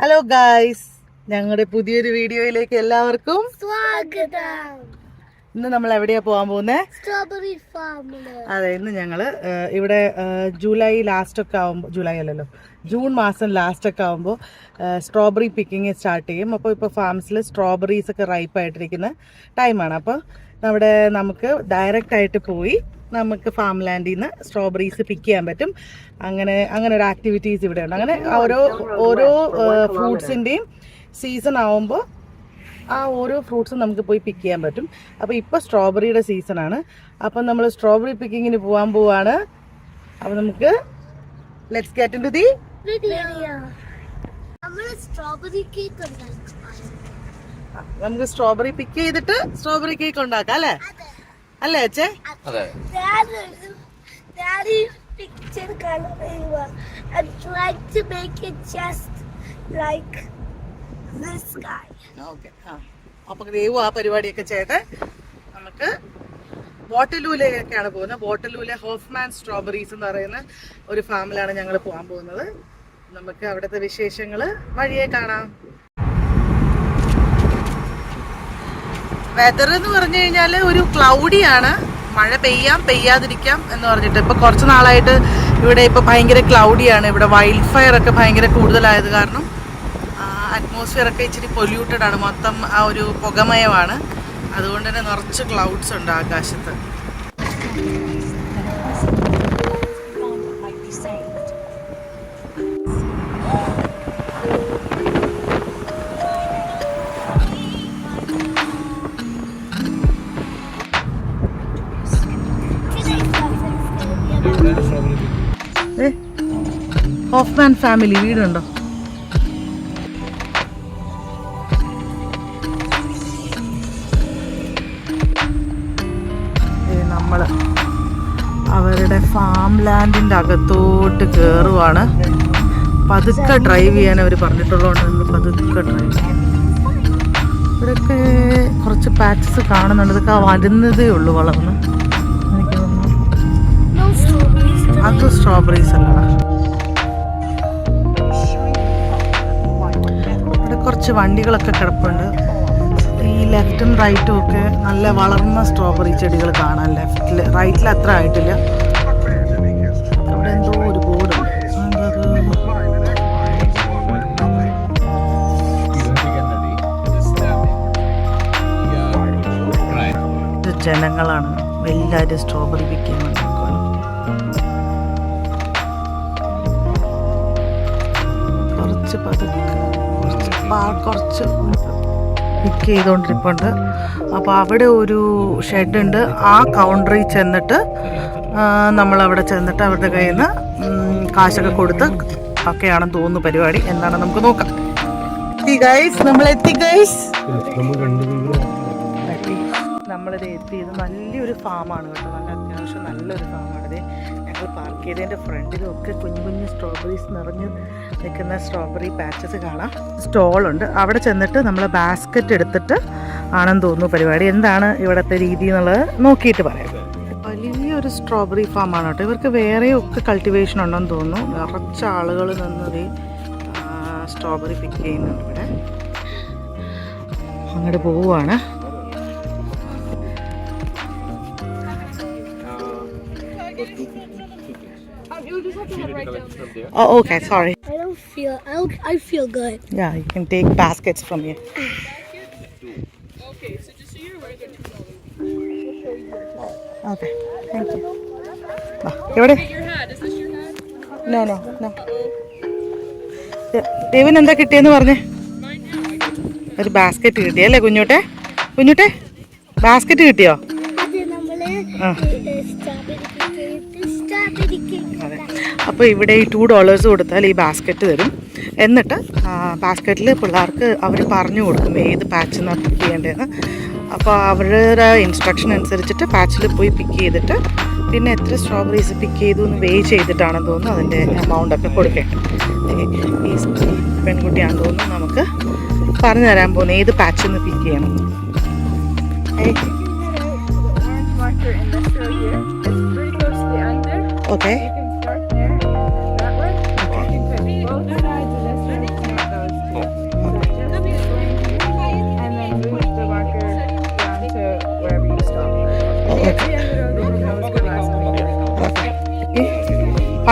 Hello guys ഞങ്ങളുടെ പുതിയൊരു വീഡിയോയിലേക്ക് എല്ലാവർക്കും സ്വാഗതം. ഇന്ന് നമ്മൾ എവിടെയാ പോകാൻ പോകുന്നത് സ്ട്രോബെറി ഫാമിൽ അതെ ഇന്ന് ഞങ്ങൾ ഇവിടെ ജൂലൈ ലാസ്റ്റ് ഒക്കെ ആവുമ്പോൾ ജൂലൈ അല്ലല്ലോ ജൂൺ മാസം ലാസ്റ്റ് ഒക്കെ ആവുമ്പോൾ സ്ട്രോബെറി പിക്കിങ് സ്റ്റാർട്ട് ചെയ്യും. അപ്പോൾ ഇപ്പോൾ ഫാംസിൽ സ്ട്രോബെറീസ് ഒക്കെ റൈപ്പ് ആയിട്ടിരിക്കുന്ന ടൈമാണ് അപ്പോൾ അവിടെ നമുക്ക് ഡയറക്റ്റ് ആയിട്ട് പോയി നമുക്ക് ഫാം ലാൻഡിൽ നിന്ന് സ്ട്രോബെറീസ് പിക്ക് ചെയ്യാൻ പറ്റും. അങ്ങനെ അങ്ങനെ ഒരു ആക്ടിവിറ്റീസ് ഇവിടെ ഉണ്ട് അങ്ങനെ ഓരോ ഓരോ ഫ്രൂട്ട്സിന്റെയും സീസൺ ആവുമ്പോൾ ആ ഓരോ ഫ്രൂട്ട്സും നമുക്ക് പോയി പിക്ക് ചെയ്യാൻ പറ്റും. അപ്പോൾ ഇപ്പോൾ സ്ട്രോബെറിയുടെ സീസണാണ് അപ്പം നമ്മൾ സ്ട്രോബെറി പിക്കിങ്ങിന് പോകാൻ പോവാണ്. അപ്പോൾ നമുക്ക് let's get in to the video നമ്മൾ സ്ട്രോബെറി കേക്ക് ഉണ്ടാക്കും നമുക്ക് സ്ട്രോബെറി പിക്ക് ചെയ്തിട്ട് സ്ട്രോബെറി കേക്ക് ഉണ്ടാക്കാം അല്ലേ? അല്ലേ അച്ഛേ? picture color and try to make it just like അപ്പം ദേവു ആ പരിപാടിയൊക്കെ ചെയ്യട്ടെ. നമുക്ക് ബോട്ടലൂലയൊക്കെയാണ് പോകുന്നത്. ബോട്ടലൂല ഹോഫ്മാൻ സ്ട്രോബെറീസ് എന്ന് പറയുന്ന ഒരു ഫാമിലാണ് ഞങ്ങൾ പോകാൻ പോകുന്നത്. നമുക്ക് അവിടുത്തെ വിശേഷങ്ങൾ വഴിയെ കാണാം. വെതർ എന്ന് പറഞ്ഞു കഴിഞ്ഞാൽ ഒരു ക്ലൗഡിയാണ് മഴ പെയ്യാം പെയ്യാതിരിക്കാം എന്ന് പറഞ്ഞിട്ട് ഇപ്പൊ കുറച്ച് നാളായിട്ട് ഇവിടെ ഇപ്പൊ ഭയങ്കര ക്ലൗഡിയാണ് ഇവിടെ വൈൽഡ് ഫയർ ഒക്കെ ഭയങ്കര കൂടുതലായത് കാരണം അറ്റ്മോസ്ഫിയർ ഒക്കെ ഇച്ചിരി പൊല്യൂട്ടഡ് ആണ്. മൊത്തം ആ ഒരു പുകമയമാണ്. അതുകൊണ്ട് തന്നെ നിറച്ച് ക്ലൗഡ്സ് ഉണ്ട് ആകാശത്ത്. ഹോഫ്മാൻ ഫാമിലി വീടുണ്ടോ? ഫാം ലാൻഡിന്റെ അകത്തോട്ട് കയറുവാണ് പതുക്കെ ഡ്രൈവ് ചെയ്യാൻ അവർ പറഞ്ഞിട്ടുള്ളതുകൊണ്ട് നമ്മൾ പതുക്കെ ഡ്രൈവ് ചെയ്യാം. ഇവിടെയൊക്കെ കുറച്ച് പാച്ചസ് കാണുന്നുണ്ട്. ഇതൊക്കെ വരുന്നതേ ഉള്ളൂ വളർന്ന്. എനിക്ക് അത് സ്ട്രോബെറീസ് അല്ല ഇവിടെ കുറച്ച് വണ്ടികളൊക്കെ കിടപ്പുണ്ട്. ഈ ലെഫ്റ്റും റൈറ്റും ഒക്കെ നല്ല വളർന്ന സ്ട്രോബെറി ചെടികൾ കാണാൻ ലെഫ്റ്റിൽ റൈറ്റിൽ അത്ര ആയിട്ടില്ല. ജനങ്ങളാണ് എല്ലാവരും സ്ട്രോബെറി വിൽക്കാൻ വന്നേക്കുവാണ്. കുറച്ച് കുറച്ച് പിക്ക് ചെയ്തുകൊണ്ടിരിപ്പുണ്ട് അപ്പോൾ അവിടെ ഒരു ഷെഡുണ്ട്. ആ കൗണ്ടറിൽ ചെന്നിട്ട് നമ്മൾ അവിടെ ചെന്നിട്ട് അവരുടെ കയ്യിൽ നിന്ന് കാശൊക്കെ കൊടുത്ത് ഒക്കെയാണെന്ന് തോന്നുന്നു പരിപാടി. എന്താണെന്ന് നമുക്ക് നോക്കാം. ഗൈസ് നമ്മൾ എത്തി ഗൈസ് നമ്മളിത് എത്തിയത് നല്ലൊരു ഫാമാണ് കേട്ടോ. നല്ല അത്യാവശ്യം നല്ലൊരു ഫാമാണ് ഇത്. ഞങ്ങൾ പാർക്ക് ചെയ്തതിന്റെ ഫ്രണ്ടിലും ഒക്കെ കുഞ്ഞു കുഞ്ഞു സ്ട്രോബെറീസ് നിറഞ്ഞ് നിൽക്കുന്ന സ്ട്രോബെറി പാച്ചസ് കാണാം. സ്റ്റോളുണ്ട് അവിടെ ചെന്നിട്ട് നമ്മൾ ബാസ്ക്കറ്റ് എടുത്തിട്ട് ആണെന്ന് തോന്നുന്നു പരിപാടി. എന്താണ് ഇവിടുത്തെ രീതി എന്നുള്ളത് നോക്കിയിട്ട് പറയാം. വലിയൊരു സ്ട്രോബെറി ഫാമാണ് കേട്ടോ. ഇവർക്ക് വേറെയൊക്കെ ഒക്കെ കൾട്ടിവേഷൻ ഉണ്ടെന്ന് തോന്നുന്നു. നിറച്ച ആളുകൾ നിന്നത് സ്ട്രോബെറി പിക്ക് ചെയ്യുന്നുണ്ട് ഇവിടെ. അങ്ങോട്ട് പോവുകയാണ് Oh, okay. Sorry. I don't feel. I don't, I feel good. Yeah, you can take baskets from here. Okay. Thank you. എവിടെ നോ നോ നോ ദേവൻ എന്താ കിട്ടിയെന്ന് പറഞ്ഞേ ഒരു ബാസ്ക്കറ്റ് കിട്ടിയല്ലേ കുഞ്ഞൂട്ടെ കുഞ്ഞൂട്ടെ ബാസ്ക്കറ്റ് കിട്ടിയോ ആ. അപ്പോൾ ഇവിടെ ഈ ടു ഡോളേഴ്സ് കൊടുത്താൽ ഈ ബാസ്ക്കറ്റ് തരും. എന്നിട്ട് ബാസ്ക്കറ്റിൽ പിള്ളേർക്ക് അവർ പറഞ്ഞു കൊടുക്കും ഏത് പാച്ച് നിന്നാണ് പിക്ക് ചെയ്യേണ്ടതെന്ന് അപ്പോൾ അവരുടെ ഇൻസ്ട്രക്ഷൻ അനുസരിച്ചിട്ട് പാച്ചിൽ പോയി പിക്ക് ചെയ്തിട്ട് പിന്നെ എത്ര സ്ട്രോബെറീസ് പിക്ക് ചെയ്തു എന്ന് വേ ചെയ്തിട്ടാണെന്ന് തോന്നുന്നു. അതിന്റെ എമൗണ്ടൊക്കെ കൊടുക്കേണ്ടത് ഈ പെൺകുട്ടിയാണെന്ന് തോന്നുന്നു നമുക്ക് പറഞ്ഞു തരാൻ പോകുന്നത് ഏത് പാച്ചിൽ നിന്ന് പിക്ക് ചെയ്യണം. Orange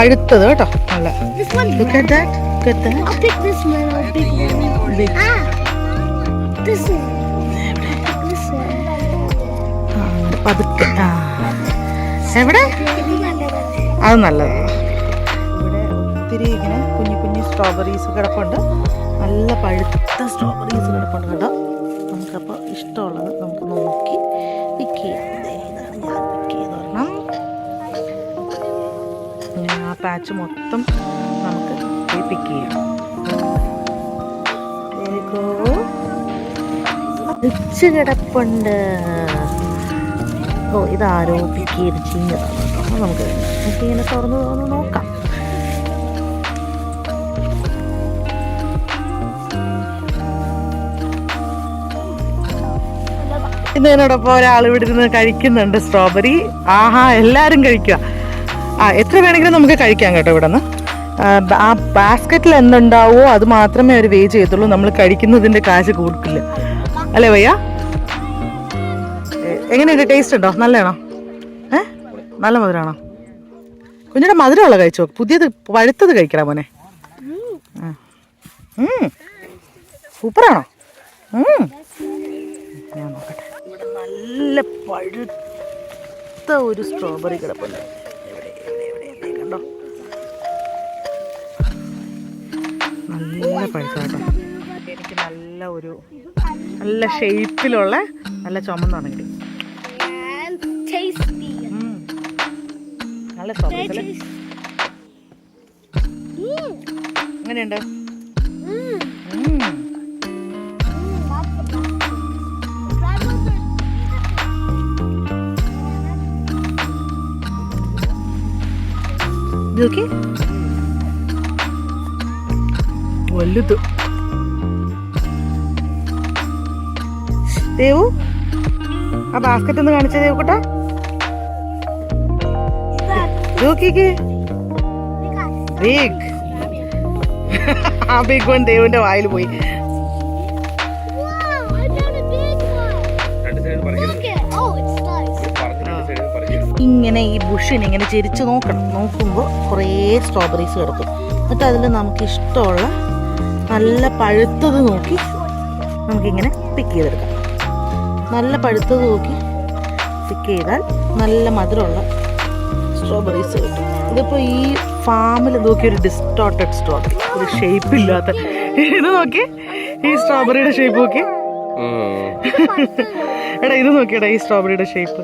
അടുത്തത് കേട്ടോ. നല്ല look at that look at that ആ എവിടെ? അത് നല്ലതാണ് ഇവിടെ ഒത്തിരി ഇങ്ങനെ കുഞ്ഞു കുഞ്ഞു സ്ട്രോബെറീസ് കിടപ്പുണ്ട്. നല്ല പഴുത്ത സ്ട്രോബെറീസ് കിടപ്പുണ്ട് കേട്ടോ. നമുക്കപ്പോൾ ഇഷ്ടമുള്ളത് നമുക്ക് നോക്കി പിക്ക് ചെയ്യാം. പാച്ച് മൊത്തം നമുക്ക് പിക്ക് ചെയ്യാം. കിടപ്പുണ്ട്. ഓ ഇതാരോ പിക്ക് ചെയ്ത് ചീഞ്ഞതാണ് നമുക്ക് ഇങ്ങനെ തുറന്ന് തുറന്ന് നോക്കാം. ഇന്നതിനോടൊപ്പം ഒരാൾ ഇവിടെ ഇരുന്ന് കഴിക്കുന്നുണ്ട് സ്ട്രോബെറി ആഹാ എല്ലാവരും കഴിക്കുക ആ എത്ര വേണമെങ്കിലും നമുക്ക് കഴിക്കാം കേട്ടോ ഇവിടെ നിന്ന് ആ ബാസ്ക്കറ്റിൽ എന്തുണ്ടാവോ അത് മാത്രമേ അവർ വേ ചെയ്യത്തുള്ളൂ. നമ്മൾ കഴിക്കുന്നതിന്റെ കാശ് കൊടുക്കില്ല അല്ലേ വയ്യ? എങ്ങനെയുണ്ട്? ടേസ്റ്റ് ഉണ്ടോ? നല്ലതാണോ? ഏ? നല്ല മധുരമാണോ കുഞ്ഞിയുടെ മധുരമുള്ള കഴിച്ചോ? പുതിയത് പഴുത്തത് കഴിക്കണം മോനെ. സൂപ്പറാണോ? നോക്കട്ടെ. നല്ല പഴുത്ത ഒരു സ്ട്രോബെറി കിടപ്പുണ്ട്. കണ്ടോ നല്ല പഴുത്ത കേട്ടോ എനിക്ക് നല്ല ഒരു നല്ല ഷേപ്പിലുള്ള നല്ല And tasty. നല്ല. Mm. എങ്ങനെയുണ്ട് നോക്കി വലുത്. ദേവു ആ ബാസ്ക്കറ്റ് ഒന്ന് കാണിച്ചേ ദേവുക്കുട്ട. നോക്കിക്കേ. ബിഗ്. ആ ബിഗ് വൺ ദേവിന്റെ വായിൽ പോയി. ഇങ്ങനെ ഈ ബുഷിന് ഇങ്ങനെ ചിരിച്ച് നോക്കണം. നോക്കുമ്പോൾ കുറേ സ്ട്രോബെറീസ് കിടക്കും. എന്നിട്ട് അതിൽ നമുക്ക് ഇഷ്ടമുള്ള നല്ല പഴുത്തത് നോക്കി നമുക്കിങ്ങനെ പിക്ക് ചെയ്തെടുക്കാം. നല്ല പഴുത്തത് നോക്കി പിക്ക് ചെയ്താൽ നല്ല മധുരമുള്ള സ്ട്രോബെറീസ് കിട്ടും. ഇതിപ്പോൾ ഈ ഫാമിൽ നോക്കി ഒരു ഡിസ്റ്റോട്ടഡ് സ്ട്രോബെറി ഒരു ഷേപ്പ് ഇല്ലാത്ത ഇത് നോക്കി. ഈ സ്ട്രോബെറിയുടെ ഷേപ്പ് നോക്കി. എടാ ഇത് നോക്കിയടാ ഈ സ്ട്രോബെറിയുടെ ഷേപ്പ്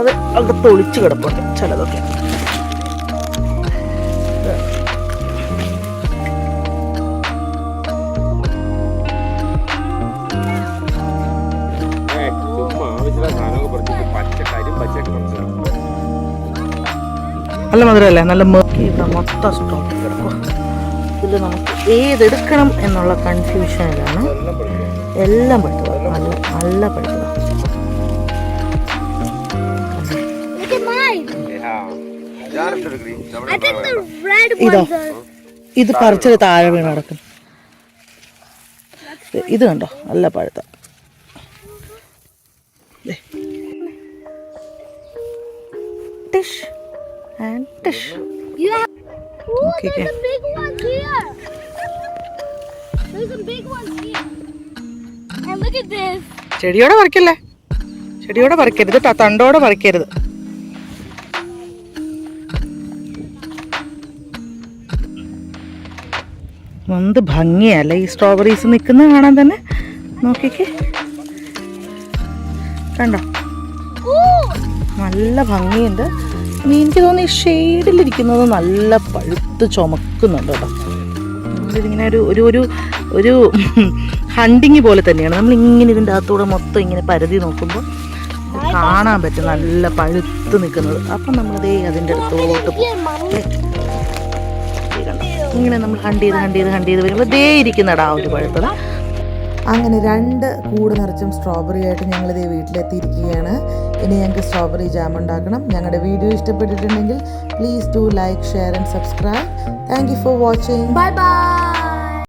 അത് അകത്ത് ഒളിച്ചു കിടപ്പുണ്ട്. ചിലതൊക്കെ നല്ല മധുരമല്ലേ നല്ല ഇവിടെ മൊത്തം സ്റ്റോക്ക് കിടക്കും ഇതിൽ നമുക്ക് ഏതെടുക്കണം എന്നുള്ള കൺഫ്യൂഷനിലാണ് എല്ലാം പെട്ടത് நல்லா படிக்கலாம் ഇതോ. ഇത് പറിച്ചൊരു താഴെ വീണ് നടക്കും ഇത് കണ്ടോ? നല്ല പഴുത്ത. ടിഷ്. ആൻഡ് ടിഷ്. ചെടിയോടെ പറിക്കല്ലേ? ചെടിയോടെ പറിക്കരുത് തണ്ടോടെ പറിക്കരുത്. എന്ത് ഭംഗിയല്ലേ ഈ സ്ട്രോബെറീസ് നിൽക്കുന്ന കാണാൻ തന്നെ. നോക്കിക്കേ. കണ്ടോ. നല്ല ഭംഗിയുണ്ട്. എനിക്ക് തോന്നുന്നു ഈ ഷെയ്ഡിലിരിക്കുന്നത് നല്ല പഴുത്ത് ചുമക്കുന്നുണ്ട് കേട്ടോ. ഇതിങ്ങനെ ഒരു ഒരു ഒരു ഹണ്ടിങ് പോലെ തന്നെയാണ്. നമ്മൾ ഇങ്ങനെ ഇതിന്റെ അകത്തൂടെ മൊത്തം ഇങ്ങനെ പരതി നോക്കുമ്പോൾ കാണാൻ പറ്റും നല്ല പഴുത്ത് നിൽക്കുന്നത്. അപ്പം നമ്മളതേ അതിന്റെ അടുത്തോട്ട്. ഇങ്ങനെ നമ്മൾ ഹണ്ട് ചെയ്ത് ഹണ്ട് ചെയ്ത് ഹണ്ട് ചെയ്ത് വരുമ്പോൾ ദേ ഇരിക്കുന്നടാ ഒരു പഴുത്തത്. അങ്ങനെ രണ്ട് കൂട് നിറച്ചും സ്ട്രോബെറി ആയിട്ട് ഞങ്ങളിതേ വീട്ടിലെത്തിയിരിക്കുകയാണ്. ഇനി ഞങ്ങൾക്ക് സ്ട്രോബെറി ജാം ഉണ്ടാക്കണം. ഞങ്ങളുടെ വീഡിയോ ഇഷ്ടപ്പെട്ടിട്ടുണ്ടെങ്കിൽ please do like share and subscribe thank you for watching bye bye.